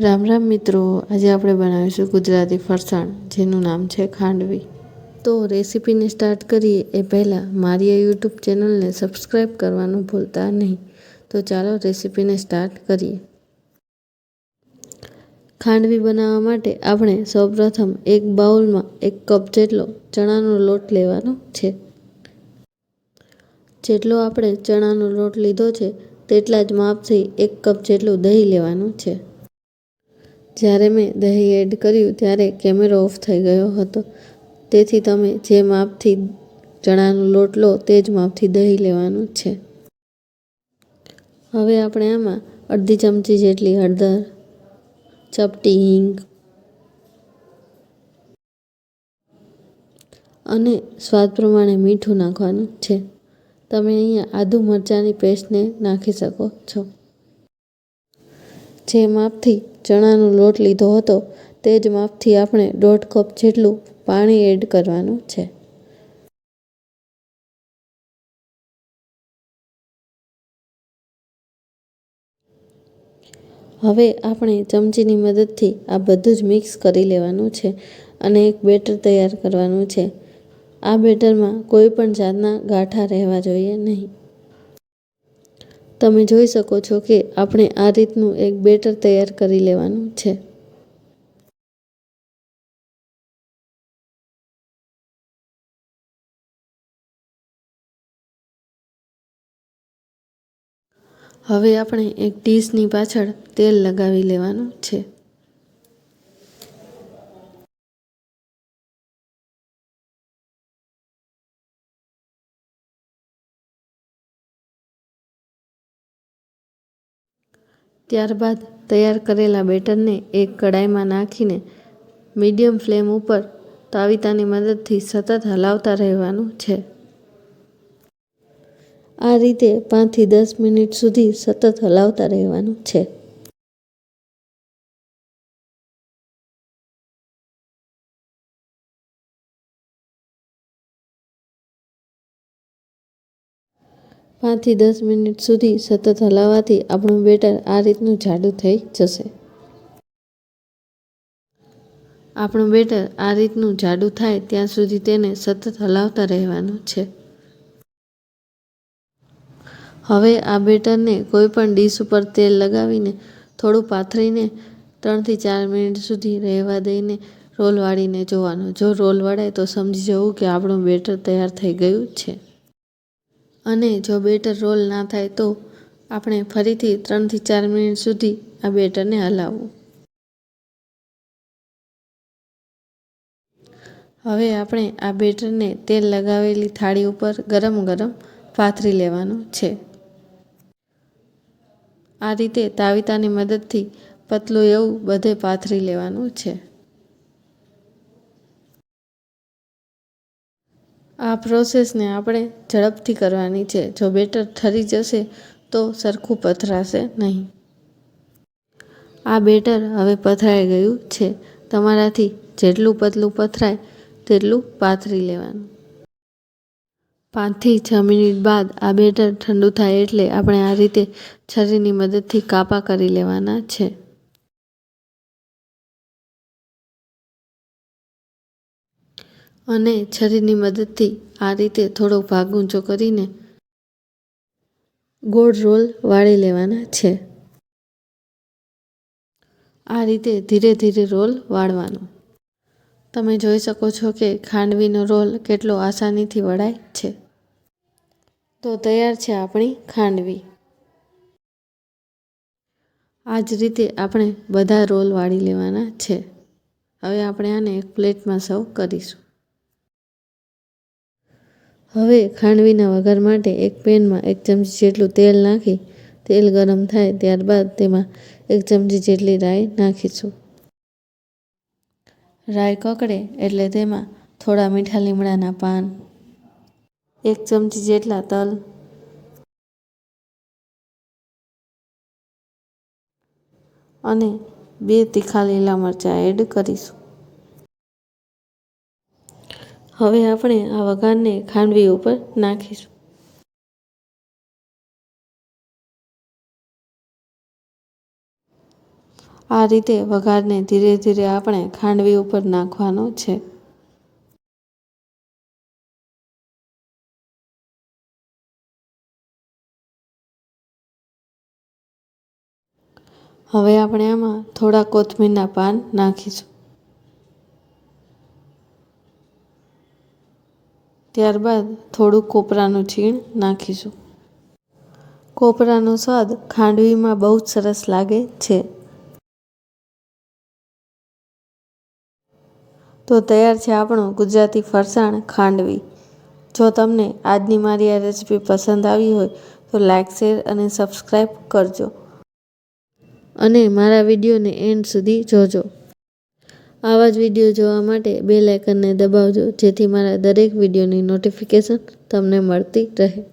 રામ રામ મિત્રો, આજે આપણે બનાવીશું ગુજરાતી ફરસાણ, જેનું નામ છે ખાંડવી. તો રેસીપીને સ્ટાર્ટ કરીએ એ પહેલાં મારી આ યુટ્યુબ ચેનલને સબસ્ક્રાઈબ કરવાનું ભૂલતા નહીં. તો ચાલો રેસીપીને સ્ટાર્ટ કરીએ. ખાંડવી બનાવવા માટે આપણે સૌપ્રથમ એક બાઉલમાં એક કપ જેટલો ચણાનો લોટ લેવાનો છે. જેટલો આપણે ચણાનો લોટ લીધો છે, તેટલા જ માપથી એક કપ જેટલું દહીં લેવાનું છે. જ્યારે મેં દહીં એડ કર્યું ત્યારે કેમેરો ઓફ થઈ ગયો હતો. તેથી તમે જે માપથી ચણાનો લોટ લો તે જ માપથી દહીં લેવાનું છે. હવે આપણે આમાં અડધી ચમચી જેટલી હળદર, ચપટી હિંગ અને સ્વાદ પ્રમાણે મીઠું નાખવાનું છે. તમે અહીંયા આદુ મરચાંની પેસ્ટને નાખી શકો છો. જે માપથી ચણાનો લોટ લીધો હતો, તે જ માપથી આપણે દોઢ કપ જેટલું પાણી એડ કરવાનું છે. હવે આપણે ચમચીની મદદથી આ બધું જ મિક્સ કરી લેવાનું છે અને એક બેટર તૈયાર કરવાનું છે. આ બેટરમાં કોઈ પણ જાતના ગાંઠા રહેવા જોઈએ નહીં. તમે જોઈ શકો છો કે આપણે આ રીતનું એક બેટર તૈયાર કરી લેવાનું છે. હવે આપણે એક ડીશની પાછળ તેલ લગાવી લેવાનું છે. ત્યારબાદ તૈયાર કરેલા બેટરને એક કડાઈમાં નાખીને મીડિયમ ફ્લેમ ઉપર તાવીતાની મદદથી સતત હલાવતા રહેવાનું છે. આ રીતે પાંચથી દસ મિનિટ સુધી સતત હલાવતા રહેવાનું છે. પાંચથી દસ મિનિટ સુધી સતત હલાવવાથી આપણું બેટર આ રીતનું જાડું થઈ જશે. આપણું બેટર આ રીતનું જાડું થાય ત્યાં સુધી તેને સતત હલાવતા રહેવાનું છે. હવે આ બેટરને કોઈ પણ ડીશ ઉપર તેલ લગાવીને થોડું પાથરીને ત્રણથી ચાર મિનિટ સુધી રહેવા દઈને રોલ વાળીને જોવાનું. જો રોલ વળાય તો સમજી જવું કે આપણું બેટર તૈયાર થઈ ગયું છે. અને જો બેટર રોલ ના થાય તો આપણે ફરીથી ત્રણથી ચાર મિનિટ સુધી આ બેટરને હલાવવું. હવે આપણે આ બેટરને તેલ લગાવેલી થાળી ઉપર ગરમ ગરમ પાથરી લેવાનું છે. આ રીતે તાવીતાની મદદથી પતલું એવું બધે પાથરી લેવાનું છે. આ પ્રોસેસને આપણે ઝડપથી કરવાની છે. જો બેટર ઠરી જશે, તો સરખું પથરાશે નહીં. આ બેટર હવે પથરાઈ ગયું છે. તમારાથી જેટલું પતલું પથરાય, તેટલું પાથરી લેવાનું. પાંચથી છ મિનિટ બાદ આ બેટર ઠંડુ થાય એટલે આપણે આ રીતે છરીની મદદથી કાપા કરી લેવાના છે. અને છરીની મદદથી આ રીતે થોડો ભાગ ઊંચો કરીને ગોળ રોલ વાળી લેવાના છે. આ રીતે ધીરે ધીરે રોલ વાળવાનો. તમે જોઈ શકો છો કે ખાંડવીનો રોલ કેટલો આસાનીથી વળાય છે. તો તૈયાર છે આપણી ખાંડવી. આ જ રીતે આપણે બધા રોલ વાળી લેવાના છે. હવે આપણે આને એક પ્લેટમાં સર્વ કરીશું. હવે ખાંડવીના વઘાર માટે એક પેનમાં એક ચમચી જેટલું તેલ નાખી, તેલ ગરમ થાય ત્યારબાદ તેમાં એક ચમચી જેટલી રાઈ નાખીશું. રાઈ કકડે એટલે તેમાં થોડા મીઠા લીમડાના પાન, એક ચમચી જેટલા તલ, અને બે તીખા લીલા મરચાં એડ કરીશું. હવે આપણે આ વઘારને ખાંડવી ઉપર નાખીશું. આ રીતે વઘારને ધીરે ધીરે આપણે ખાંડવી ઉપર નાખવાનો છે. હવે આપણે આમાં થોડા કોથમીરના પાન નાખીશું. ત્યારબાદ થોડું કોપરાનું છીણ નાખીશું. કોપરાનો સ્વાદ ખાંડવીમાં બહુ જ સરસ લાગે છે. તો તૈયાર છે આપણું ગુજરાતી ફરસાણ ખાંડવી. જો તમને આજની મારી આ રેસીપી પસંદ આવી હોય, તો લાઇક શેર અને સબસ્ક્રાઈબ કરજો. અને મારા વિડીયોને એન્ડ સુધી જોજો. આવા જ વીડિયો જોવા માટે બે આઇકનને દબાવજો જેથી મારા દરેક વિડીયોની નોટિફિકેશન તમને મળતી રહે.